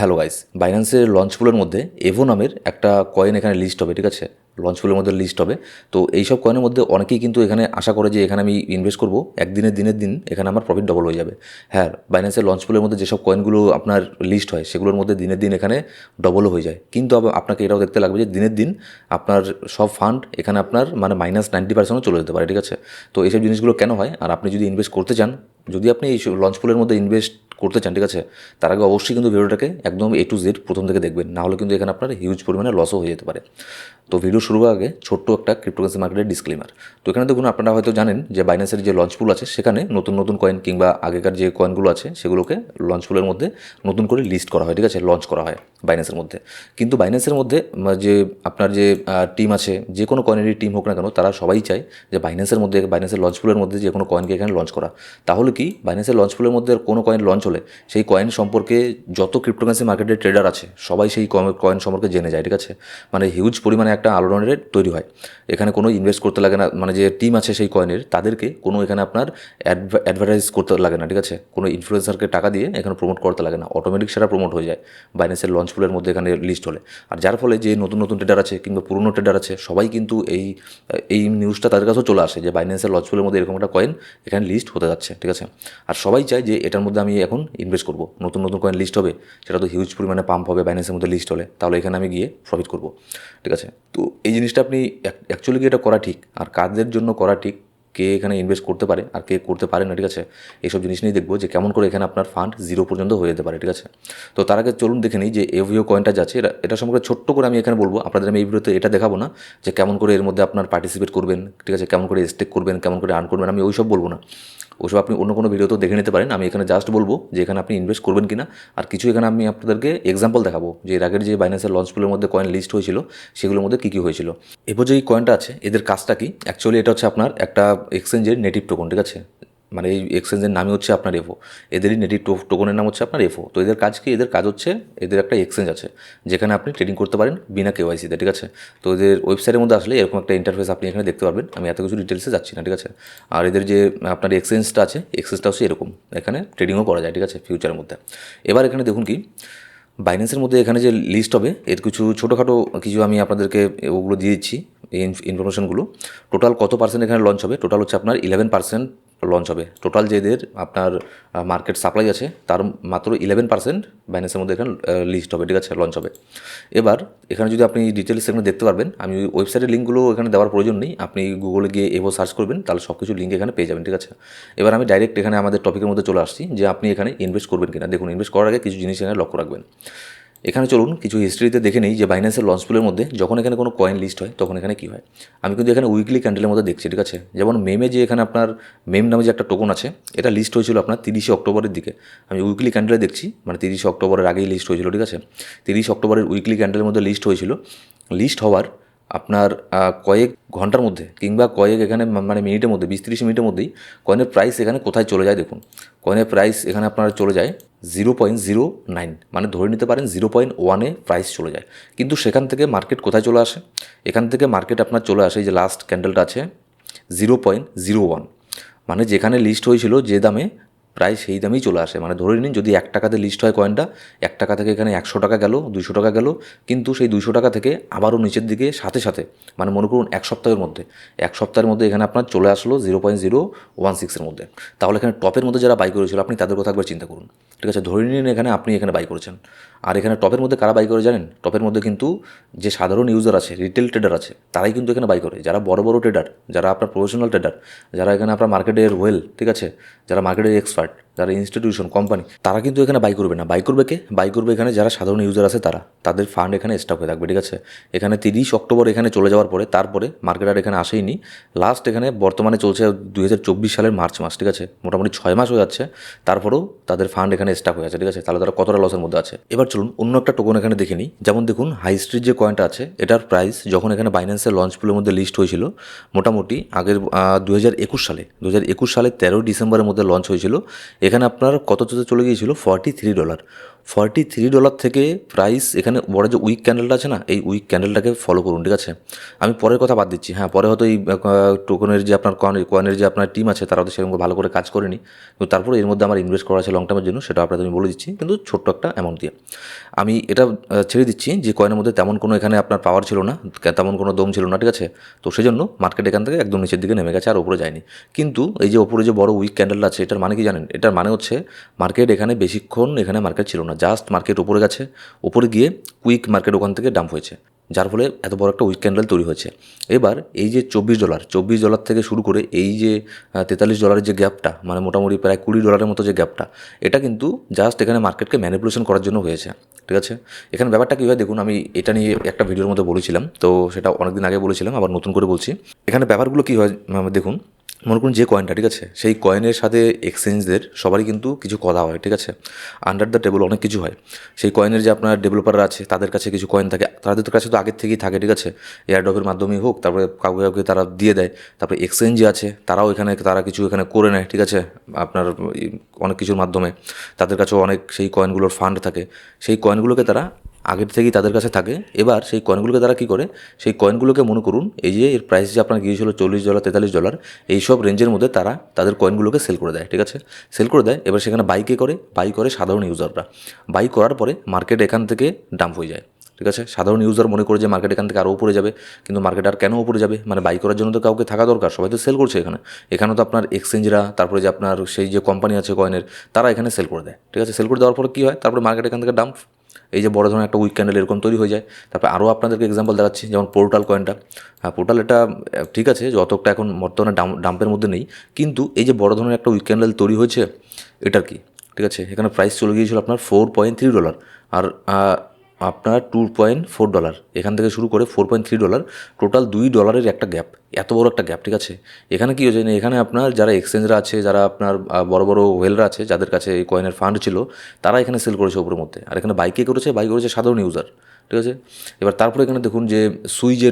Hello guys বাইন্যান্সের launch পুলের মধ্যে above নামের একটা কয়েন এখানে লিস্ট হবে, ঠিক আছে? লঞ্চ পুলের মধ্যে লিস্ট হবে। তো এইসব কয়েনের মধ্যে অনেকেই কিন্তু এখানে আশা করে যে এখানে আমি ইনভেস্ট করব। একদিনের দিনের দিন এখানে আমার প্রফিট ডবল হয়ে যাবে। হ্যাঁ বাইন্যান্সের লঞ্চ পুলের মধ্যে যেসব কয়েনগুলো আপনার লিস্ট হয়, সেগুলোর মধ্যে দিনের দিন এখানে ডবলও হয়ে যায়। কিন্তু আপনাকে এটাও দেখতে লাগবে যে দিনের দিন আপনার সব ফান্ড এখানে আপনার মানে মাইনাস নাইনটি পার্সেন্টও চলে যেতে পারে, ঠিক আছে? তো এইসব জিনিসগুলো কেন হয়? আর আপনি যদি ইনভেস্ট করতে চান, যদি আপনি এই লঞ্চ পুলের মধ্যে ইনভেস্ট করতে চান, ঠিক আছে? তার আগে অবশ্যই কিন্তু ভিডিওটাকে একদম এ টু জেড প্রথম থেকে দেখবেন। না হলে কিন্তু এখানে আপনার হিউজ পরিমাণে লসও হয়ে যেতে পারে। তো ভিডিও শুরু আগে ছোট্ট একটা ক্রিপ্টোকারেন্সি মার্কেটের ডিসক্লেমার তো এখানে দেখুন, আপনারা হয়তো জানেন যে বাইন্যান্সের যে লঞ্চ পুল আছে, সেখানে নতুন নতুন কয়েন কিংবা আগেকার যে কয়েনগুলো আছে, সেগুলোকে লঞ্চ পুলের মধ্যে নতুন করে লিস্ট করা হয়, ঠিক আছে? লঞ্চ করা হয় বাইন্যান্সের মধ্যে। কিন্তু বাইন্যান্সের মধ্যে যে আপনার যে টিম আছে, যে কোনো কয়েনেরই টিম হোক না কেন, তারা সবাই চায় যে বাইন্যান্সের মধ্যে বাইন্যান্সের লঞ্চ পুলের মধ্যে যে কোনো কয়েনকে এখানে লঞ্চ করা। তাহলে কি বাইন্যান্সের লঞ্চ পুলের মধ্যে কোনো কয়েন লঞ্চ হলে সেই কয়েন সম্পর্কে যত ক্রিপ্টোকারেন্সি মার্কেটের ট্রেডার আছে, সবাই সেই কয়েন সম্পর্কে জেনে যায়, ঠিক আছে? মানে হিউজ পরিমাণে একটা আলোড়নের তৈরি হয়। এখানে কোনো ইনভেস্ট করতে লাগে না মানে যে টিম আছে সেই কয়েনের তাদেরকে কোনো এখানে আপনার অ্যাডভার্টাইজ করতে লাগে না, ঠিক আছে? কোনো ইনফ্লুয়েন্সারকে টাকা দিয়ে এখানে প্রমোট করতে লাগে না। অটোমেটিক সেটা প্রমোট হয়ে যায়। বাইন্যান্সের লঞ্চ পুলের মধ্যে এখানে লিস্ট হলে। আর যার ফলে যে নতুন নতুন ট্রেডার আছে কিংবা পুরনো ট্রেডার আছে, সবাই কিন্তু এই এই নিউজটা তাদের কাছেও চলে আসে যে বাইন্যান্সের লঞ্চ পুলের মধ্যে এরকম একটা কয়েন এখানে লিস্ট হতে যাচ্ছে, ঠিক আছে? আর সবাই চায় যে এটার মধ্যে আমি এখন ইনভেস্ট করব। নতুন নতুন কয়েন লিস্ট হবে, সেটা তো হিউজ পরিমাণে পাম্প হবে বাইন্যান্সের মধ্যে লিস্ট হলে। তাহলে এখানে আমি গিয়ে প্রফিট করব। ঠিক আছে? তো এই জিনিসটা আপনি অ্যাকচুয়ালি কি এটা করা ঠিক? আর কাদের জন্য করা ঠিক? কে এখানে ইনভেস্ট করতে পারে আর কে করতে পারে না, ঠিক আছে? এইসব জিনিস নিয়ে দেখব যে কেমন করে এখানে আপনার ফান্ড জিরো পর্যন্ত হয়ে যেতে পারে, ঠিক আছে? তো তার আগে চলুন দেখে নিই যে এভিও কয়েনটা যাচ্ছে। এটা এটা সম্পর্কে ছোট্ট করে আমি এখানে বলব। আপনাদের আমি এই ভিডিওতে এটা দেখাবো না যে কেমন করে এর মধ্যে আপনার পার্টিসিপেট করবেন, ঠিক আছে? কেমন করে স্টেক করবেন, কেমন করে আর্ন করবেন, আমি ওইসব বলব না। ওসব আপনি অন্য কোনো ভিডিওতেও দেখে নিতে পারেন। আমি এখানে জাস্ট বলব যে এখানে আপনি ইনভেস্ট করবেন কিনা। আর কিছু এখানে আমি আপনাদেরকে এক্সাম্পল দেখাবো যে এর আগের যে বাইন্যান্সের লঞ্চগুলোর মধ্যে কয়েন লিস্ট হয়েছিল, সেগুলোর মধ্যে কী কী হয়েছিল। এরপর যে এই কয়েনটা আছে, এদের কাজটা কি? অ্যাকচুয়ালি এটা হচ্ছে আপনার একটা এক্সচেঞ্জের নেটিভ টোকন ঠিক আছে? মানে এই এক্সচেঞ্জের নামই হচ্ছে আপনার এফও এদেরই নেটিভ টোকনের নাম হচ্ছে আপনার এফও তো এদের কাজ কি? এদের কাজ হচ্ছে, এদের একটা এক্সচেঞ্জ আছে, যেখানে আপনি ট্রেডিং করতে পারেন বিনা কেওয়াইসিতে ঠিক আছে? তো এদের ওয়েবসাইটের মধ্যে আসলে এরকম একটা ইন্টারফেস আপনি এখানে দেখতে পারবেন। আমি এত কিছু ডিটেলসে যাচ্ছি না, ঠিক আছে? আর এদের যে আপনার এক্সচেঞ্জটা আছে এক্সচেঞ্জটা হচ্ছে এরকম। এখানে ট্রেডিংও করা যায়, ঠিক আছে? ফিউচারের মধ্যে। এবার এখানে দেখুন কি? বাইন্যান্সের মধ্যে এখানে যে লিস্ট হবে, এর কিছু ছোটোখাটো কিছু আমি আপনাদেরকে ওগুলো দিয়ে দিচ্ছি, এই ইনফরমেশনগুলো টোটাল কত পার্সেন্ট এখানে লঞ্চ হবে? টোটাল হচ্ছে আপনার ইলেভেন পার্সেন্ট লঞ্চ হবে। টোটাল যেদের আপনার মার্কেট সাপ্লাই আছে, তার মাত্র ইলেভেন পার্সেন্ট বাইন্যান্সের মধ্যে এখানে লিস্ট হবে, ঠিক আছে? লঞ্চ হবে। এবার, এখানে যদি আপনি ডিটেলস এখানে দেখতে পারবেন, আমি ওয়েবসাইটের লিঙ্কগুলো এখানে দেওয়ার প্রয়োজন নেই। আপনি গুগলে গিয়ে এভো সার্চ করবেন, তাহলে সব কিছু লিঙ্ক এখানে পেয়ে যাবেন, ঠিক আছে? এবার আমি ডাইরেক্ট এখানে আমাদের টপিকের মধ্যে চলে আসছি, যে আপনি এখানে ইনভেস্ট করবেন কিনা। দেখুন ইনভেস্ট করার আগে কিছু জিনিস এখানে লক্ষ্য রাখবেন। এখানে চলুন কিছু হিস্ট্রিতে দেখে নেই যে বাইন্যান্সের লঞ্চ পুলের মধ্যে যখন এখানে কোনো কয়েন লিস্ট হয়, তখন এখানে কী হয়? আমি কিন্তু এখানে উইকলি ক্যান্ডেলের মধ্যে দেখছি, ঠিক আছে? যেমন মেমে যে এখানে আপনার মেম নামে যে একটা টোকন আছে, এটা লিস্ট হয়েছিল আপনার তিরিশে অক্টোবরের দিকে। আমি উইকলি ক্যান্ডেলে দেখছি মানে তিরিশে অক্টোবরের আগেই লিস্ট হয়েছিল, ঠিক আছে? তিরিশে অক্টোবরের উইকলি ক্যান্ডেলের মধ্যে লিস্ট হয়েছিল। লিস্ট হওয়ার আপনার কয়েক ঘণ্টার মধ্যে কিংবা কয়েক এখানে মানে মিনিটের মধ্যে, বিশ তিরিশ মিনিটের মধ্যেই কয়েনের প্রাইস এখানে কোথায় চলে যায় দেখুন। কয়েনের প্রাইস এখানে আপনার চলে যায় জিরো পয়েন্ট জিরো নাইন মানে ধরে নিতে পারেন জিরো পয়েন্ট ওয়ানে প্রাইস চলে যায়। কিন্তু সেখান থেকে মার্কেট কোথায় চলে আসে? এখান থেকে মার্কেট আপনার চলে আসে যে লাস্ট ক্যান্ডেলটা আছে জিরো পয়েন্ট জিরো ওয়ান মানে যেখানে লিস্ট হয়েছিল যে দামে প্রায় সেই দামেই চলে আসে। মানে ধরে নিন যদি এক টাকাতে লিস্ট হয় কয়েনটা এক টাকা থেকে এখানে একশো টাকা গেল দুশো টাকা গেল, কিন্তু সেই দুশো টাকা থেকে আবারও নিচের দিকে সাথে সাথে মানে মনে করুন এক সপ্তাহের মধ্যে, এক সপ্তাহের মধ্যে এখানে আপনার চলে আসলো জিরো পয়েন্ট জিরো ওয়ান সিক্সের মধ্যে। তাহলে এখানে টপের মধ্যে যারা বাই করেছিল, আপনি তাদের কথা একবার চিন্তা করুন। ঠিক আছে, ধরে নিন এখানে আপনি এখানে বাই করেছেন। আর এখানে টপের মধ্যে কারা বাই করে জানেন? টপের মধ্যে কিন্তু যে সাধারণ ইউজার আছে রিটেল ট্রেডার আছে, তারাই কিন্তু এখানে বাই করে। যারা বড় বড় ট্রেডার যারা আপনার প্রফেশনাল ট্রেডার যারা এখানে আপনার মার্কেটের ওয়েল ঠিক আছে, যারা মার্কেটের এক্সপার্ট but যারা ইনস্টিটিউশন কোম্পানি তারা কিন্তু এখানে বাই করবে না। বাই করবে কে? বাই করবে এখানে যারা সাধারণ ইউজার আছে তারা। তাদের ফান্ড এখানে স্টক হয়ে থাকবে, ঠিক আছে? এখানে তিরিশ অক্টোবর এখানে চলে যাওয়ার পরে, তারপরে মার্কেট আর এখানে আসেইনি। লাস্ট এখানে বর্তমানে চলছে দুই হাজার চব্বিশ সালের মার্চ মাস, ঠিক আছে? মোটামুটি ছয় মাস হয়ে যাচ্ছে। তারপরেও তাদের ফান্ড এখানে স্টক হয়ে আছে, ঠিক আছে? তাহলে তারা কতটা লসের মধ্যে আছে? এবার চলুন, অন্য একটা টোকন এখানে দেখে নিই। যেমন দেখুন হাই স্ট্রিট যে কয়েনটা আছে, এটার প্রাইস যখন এখানে বাইন্যান্সের লঞ্চ পুলের মধ্যে লিস্ট হয়েছিল, মোটামুটি আগের দু হাজার একুশ সালে দু হাজার একুশ সালে তেরোই ডিসেম্বরের মধ্যে লঞ্চ হয়েছিল। এখানে আপনার কত চলে গিয়েছিল? Forty three dollar forty three dollar থেকে প্রাইস এখানে বড় যে উইক ক্যান্ডেলটা আছে না, এই উইক ক্যান্ডেলটাকে ফলো করুন, ঠিক আছে? আমি পরের কথা বাদ দিচ্ছি। হ্যাঁ পরে হয়তো এই টোকনের যে আপনার কয়েনের যে আপনার টিম আছে তারা তো সেরকম ভালো করে কাজ করেনি। কিন্তু তারপরে এর মধ্যে আমার ইনভেস্ট করা আছে লং টার্মের জন্য, সেটা আপনাদের আমি বলে দিচ্ছি। কিন্তু ছোট্ট একটা অ্যামাউন্ট দিয়ে। আমি এটা ছেড়ে দিচ্ছি যে কয়েনের মধ্যে তেমন কোনো এখানে আপনার পাওয়ার ছিল না তেমন কোনো দম ছিল না, ঠিক আছে? তো সেই জন্য মার্কেট এখান থেকে একদম নিচের দিকে নেমে গেছে, আর উপরে যায়নি। কিন্তু এই যে ওপরে যে বড় উইক ক্যান্ডেল আছে, এটার মানে কি জানেন? এটার মানে হচ্ছে মার্কেট এখানে বেশিক্ষণ এখানে মার্কেট ছিল না। জাস্ট মার্কেট উপরে গেছে, উপরে গিয়ে কুইক মার্কেট ওখান থেকে ডাম্প হয়েছে। যার ফলে এত বড় একটা উইক ক্যান্ডেল তৈরি হয়েছে। এবার এই যে চব্বিশ ডলার চব্বিশ ডলার থেকে শুরু করে এই যে তেতাল্লিশ ডলারের যে গ্যাপটা মানে মোটামুটি প্রায় কুড়ি ডলারের মতো যে গ্যাপটা এটা কিন্তু জাস্ট এখানে মার্কেটকে ম্যানিপুলেশন করার জন্য হয়েছে। ঠিক আছে? এখানে ব্যাপারটা কী হয় দেখুন, আমি এটা নিয়ে একটা ভিডিওর মধ্যে বলেছিলাম, তো সেটা অনেকদিন আগে বলেছিলাম, আবার নতুন করে বলছি। এখানে ব্যাপারগুলো কী হয় দেখুন মনে করুন যে কয়েনটা ঠিক আছে? সেই কয়েনের সাথে এক্সচেঞ্জদের সবারই কিন্তু কিছু কথা হয়, ঠিক আছে? আন্ডার দ্য টেবল অনেক কিছু হয়। সেই কয়েনের যে আপনার ডেভেলপাররা আছে, তাদের কাছে কিছু কয়েন থাকে। তাদের কাছে তো আগের থেকেই থাকে, ঠিক আছে? এয়ারড্রপের মাধ্যমেই হোক, তারপরে কাউকে কাউকে তারা দিয়ে দেয়। তারপরে এক্সচেঞ্জ আছে, তারাও এখানে, তারা কিছু এখানে করে নেয়, ঠিক আছে? আপনার অনেক কিছুর মাধ্যমে। তাদের কাছেও অনেক সেই কয়েনগুলোর ফান্ড থাকে। সেই কয়েনগুলোকে তারা আগের থেকেই তাদের কাছে থাকে। এবার সেই কয়েনগুলোকে তারা কী করে? সেই কয়েনগুলোকে মনে করুন, এই যে এর প্রাইস যে আপনার গিয়েছিল চল্লিশ ডলার তেতাল্লিশ ডলার এই সব রেঞ্জের মধ্যে তারা তাদের কয়েনগুলোকে সেল করে দেয়, ঠিক আছে? সেল করে দেয়, এবার সেখানে বাইকে করে? বাই করে সাধারণ ইউজাররা বাই করার পরে মার্কেট এখান থেকে ডাম্প হয়ে যায়, ঠিক আছে? সাধারণ ইউজার মনে করে যে মার্কেট এখান থেকে আরও উপরে যাবে, কিন্তু মার্কেট আর কেন উপরে যাবে? মানে বাই করার জন্য তো কাউকে থাকা দরকার, সবাই তো সেল করছে এখানে। এখানে তো আপনার এক্সচেঞ্জরা তারপরে যে আপনার সেই যে কোম্পানি আছে কয়েনের তারা এখানে সেল করে দেয়, ঠিক আছে? সেল করে দেওয়ার পরে কী হয়? তারপরে মার্কেট এখান থেকে ডাম্প এই যে বড় ধরনের একটা উইক ক্যান্ডেল এরকম তৈরি হয়ে যায়। তারপর আরও আপনাদেরকে এক্সাম্পল দেখাচ্ছি, যেমন পোর্টাল কয়েনটা। হ্যাঁ পোর্টাল এটা ঠিক আছে, যতটা এখন বর্তমানে ডাম, ডাম্পের মধ্যে নেই, কিন্তু এই যে বড় ধরনের একটা উইক ক্যান্ডেল তৈরি হয়েছে, এটার কি? ঠিক আছে, এখানে প্রাইস চলে গিয়েছিল আপনার ফোর পয়েন্ট থ্রি ডলার আর আপনার টু পয়েন্ট ফোর ডলার এখান থেকে শুরু করে four point three dollar total দুই ডলারের একটা গ্যাপ এত বড় একটা গ্যাপ ঠিক আছে? এখানে কি হয়েছে? এখানে আপনার যারা এক্সচেঞ্জরা আছে, যারা আপনার বড় বড় ওয়েলরা আছে, যাদের কাছে এই কয়েনের ফান্ড ছিল, তারা এখানে সেল করেছে ওপরের মধ্যে। আর এখানে বাইকে করেছে? বাই করেছে সাধারণ ইউজার ঠিক আছে? এবার তারপরে এখানে দেখুন যে সুই যে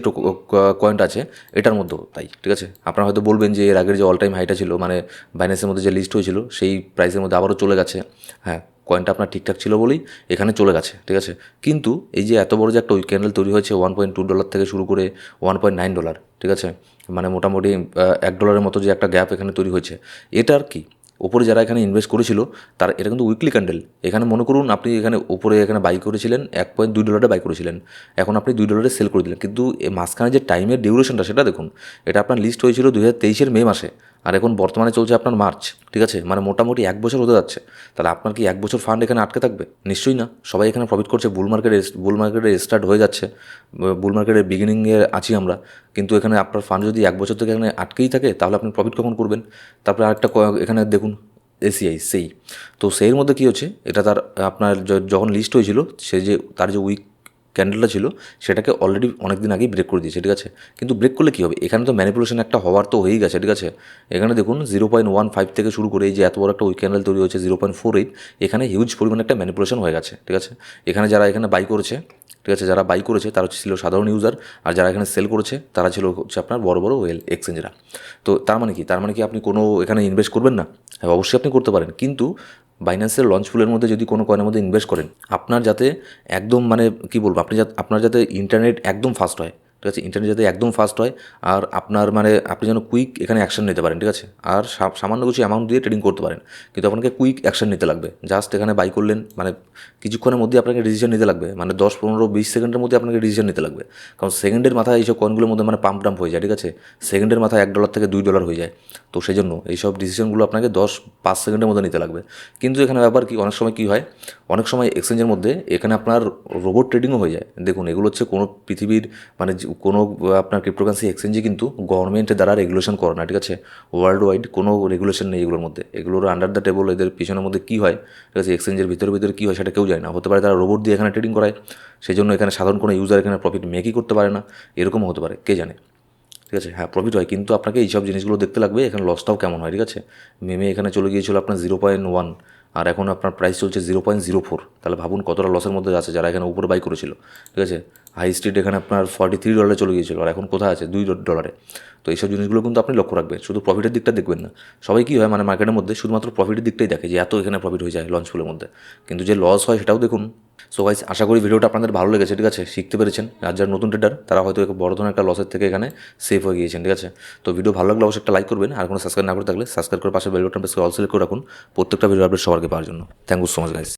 কয়েনটা আছে, এটার মধ্যেও তাই, ঠিক আছে? আপনারা হয়তো বলবেন যে এর আগের যে অল টাইম হাইটা ছিল মানে বাইন্যান্সের মধ্যে যে লিস্ট হয়েছিল, সেই প্রাইসের মধ্যে আবারও চলে গেছে। হ্যাঁ কয়েনটা আপনার ঠিকঠাক ছিল বলেই এখানে চলে গেছে, ঠিক আছে? কিন্তু এই যে এত বড় যে একটা উইক ক্যান্ডেল তৈরি হয়েছে ওয়ান পয়েন্ট টু ডলার থেকে শুরু করে ওয়ান পয়েন্ট নাইন ডলার ঠিক আছে? মানে মোটামুটি এক ডলারের মতো যে একটা গ্যাপ এখানে তৈরি হয়েছে। এটার কি? ওপরে যারা এখানে ইনভেস্ট করেছিল, তার, এটা কিন্তু উইকলি ক্যান্ডেল এখানে মনে করুন আপনি এখানে ওপরে এখানে বাই করেছিলেন, এক পয়েন্ট দুই ডলারে বাই করেছিলেন। এখন আপনি দুই ডলারে সেল করে দিলেন। কিন্তু মাঝখানে যে টাইমের ডিউরেশনটা সেটা দেখুন, এটা আপনার লিস্ট হয়েছিল দু হাজার তেইশের মে মাসে। আর এখন বর্তমানে চলছে আপনার মার্চ ঠিক আছে? মানে মোটামুটি এক বছর হতে যাচ্ছে। তাহলে আপনার কি এক বছর ফান্ড এখানে আটকে থাকবে? নিশ্চয়ই না। সবাই এখানে প্রফিট করছে। বুল মার্কেটে বুল মার্কেটে স্টার্ট হয়ে যাচ্ছে। বুল মার্কেটের বিগিনিংয়ে আছি আমরা। কিন্তু এখানে আপনার ফান্ড যদি এক বছর থেকে এখানে আটকেই থাকে, তাহলে আপনি প্রফিট কখন করবেন? তারপরে আরেকটা এখানে দেখুন এসিআই সেই। তো সেই মধ্যে কী হচ্ছে? এটা তার, আপনার যখন লিস্ট হয়েছিল, সে যে, তার যে উইক ক্যান্ডেলটা ছিল, সেটাকে অলরেডি অনেক দিন আগেই ব্রেক করে দিয়েছে, ঠিক আছে? কিন্তু ব্রেক করলে কী হবে? এখানে তো ম্যানিপুলেশন একটা হওয়ার তো হয়েই গেছে, ঠিক আছে? এখানে দেখুন জিরো পয়েন্ট ওয়ান ফাইভ থেকে শুরু করে এই যে এত বড় একটা উইক ক্যান্ডেল তৈরি হয়েছে জিরো পয়েন্ট ফোর এইট এখানে হিউজ পরিমাণে একটা ম্যানিপুলেশন হয়ে গেছে, ঠিক আছে? এখানে যারা এখানে বাই করেছে, ঠিক আছে? যারা বাই করেছে, তারা ছিল সাধারণ ইউজার আর যারা এখানে সেল করেছে, তারা ছিল হচ্ছে আপনার বড় বড় ওয়েল এক্সচেঞ্জরা তো তার মানে কি? তার মানে কি আপনি কোনো এখানে ইনভেস্ট করবেন না? হ্যাঁ অবশ্যই আপনি করতে পারেন। কিন্তু বাইন্যান্সের লঞ্চ পুলের মধ্যে যদি কোনো কয়েনের মধ্যে ইনভেস্ট করেন, আপনার যাতে একদম মানে কি বলব, আপনি আপনার যাতে ইন্টারনেট একদম ফাস্ট হয়। ঠিক আছে? ইন্টারনেট যাতে একদম ফাস্ট হয়, আর আপনার মানে আপনি যেন কুইক এখানে অ্যাকশন নিতে পারেন, ঠিক আছে? আর সামান্য কিছু অ্যামাউন্ট দিয়ে ট্রেডিং করতে পারেন। কিন্তু আপনাকে কুইক অ্যাকশন নিতে লাগবে। জাস্ট এখানে বাই করলেন মানে কিছুক্ষণের মধ্যে আপনাকে ডিসিশন নিতে লাগবে। মানে দশ, পনেরো, বিশ সেকেন্ডের মধ্যে আপনাকে ডিসিশন নিতে লাগবে। কারণ সেকেন্ডের মাথায় এইসব কয়েনগুলোর মধ্যে মানে পাম্প ডাম্প হয়ে যায়, ঠিক আছে? সেকেন্ডের মাথায় এক ডলার থেকে দুই ডলার হয়ে যায়। তো সেই জন্য এইসব ডিসিশনগুলো আপনাকে দশ, পাঁচ সেকেন্ডের মধ্যে নিতে লাগবে। কিন্তু এখানে ব্যাপার কি, অনেক সময় কী হয় অনেক সময় এক্সচেঞ্জের মধ্যে এখানে আপনার রোবট ট্রেডিংও হয়ে যায়। দেখুন, এগুলো হচ্ছে কোনো পৃথিবীর মানে কোনো আপনার ক্রিপ্টোকারেন্সি এক্সচেঞ্জে কিন্তু গভর্নমেন্টের দ্বারা রেগুলেশন করে না, ঠিক আছে? ওয়ার্ল্ড ওয়াইড কোনো রেগুলেশন নেই এগুলোর মধ্যে। এগুলোর আন্ডার দ্য টেবল এদের পিছনের মধ্যে কী হয়? ঠিক আছে এক্সচেঞ্জের ভিতরে ভিতরে কী হয় সেটা কেউ জানে না। হতে পারে তারা রোবট দিয়ে এখানে ট্রেডিং করায় সেই জন্য এখানে সাধারণ কোনো ইউজার এখানে প্রফিট মেকই করতে পারে না। এরকমও হতে পারে, কে জানে? ঠিক আছে? হ্যাঁ প্রফিট হয়। কিন্তু আপনাকে এইসব জিনিসগুলো দেখতে লাগবে, এখানে লসটাও কেমন হয়, ঠিক আছে? মেমে এখানে চলে গিয়েছিল আপনার জিরো পয়েন্ট ওয়ান আর এখন আপনার প্রাইস চলছে জিরো পয়েন্ট জিরো ফোর তাহলে ভাবুন কতটা লসের মধ্যে আছে যারা এখানে উপরে বাই করেছিল, ঠিক আছে? হাই স্ট্রিট এখানে আপনার ফর্টি থ্রি ডলারে চলে গিয়েছিল, আর এখন কোথায় আছে? দুই ডলারে তো এইসব জিনিসগুলো কিন্তু আপনি লক্ষ্য রাখবেন। শুধু প্রফিটের দিকটা দেখবেন না। সবাই কী হয় মানে মার্কেটের মধ্যে শুধুমাত্র প্রফিটের দিকটাই দেখে যে এত এখানে প্রফিট হয়ে যায় লঞ্চ ফুলের মধ্যে। কিন্তু যে লস হয় সেটাও দেখুন। সো গাইস আশা করি ভিডিওটা আপনাদের ভালো লেগেছে, ঠিক আছে? শিখতে পেরেছেন। আর যারা নতুন ট্রেডার তারা হয়তো বড় ধরনের একটা লসের থেকে এখানে সেফ হয়ে গিয়েছেন, ঠিক আছে? তো ভিডিও ভালো লাগলে অবশ্যই একটা লাইক করবেন, আর কোনো সাবস্ক্রাইব না করে থাকলে সাবস্ক্রাইব করে পাশে বেল বাটন প্রেস করে অল সিলেক্ট করে রাখুন। প্রত্যেকটা ভিডিও আপডেট সবারকে পাওয়ার জন্য। Thank you so much guys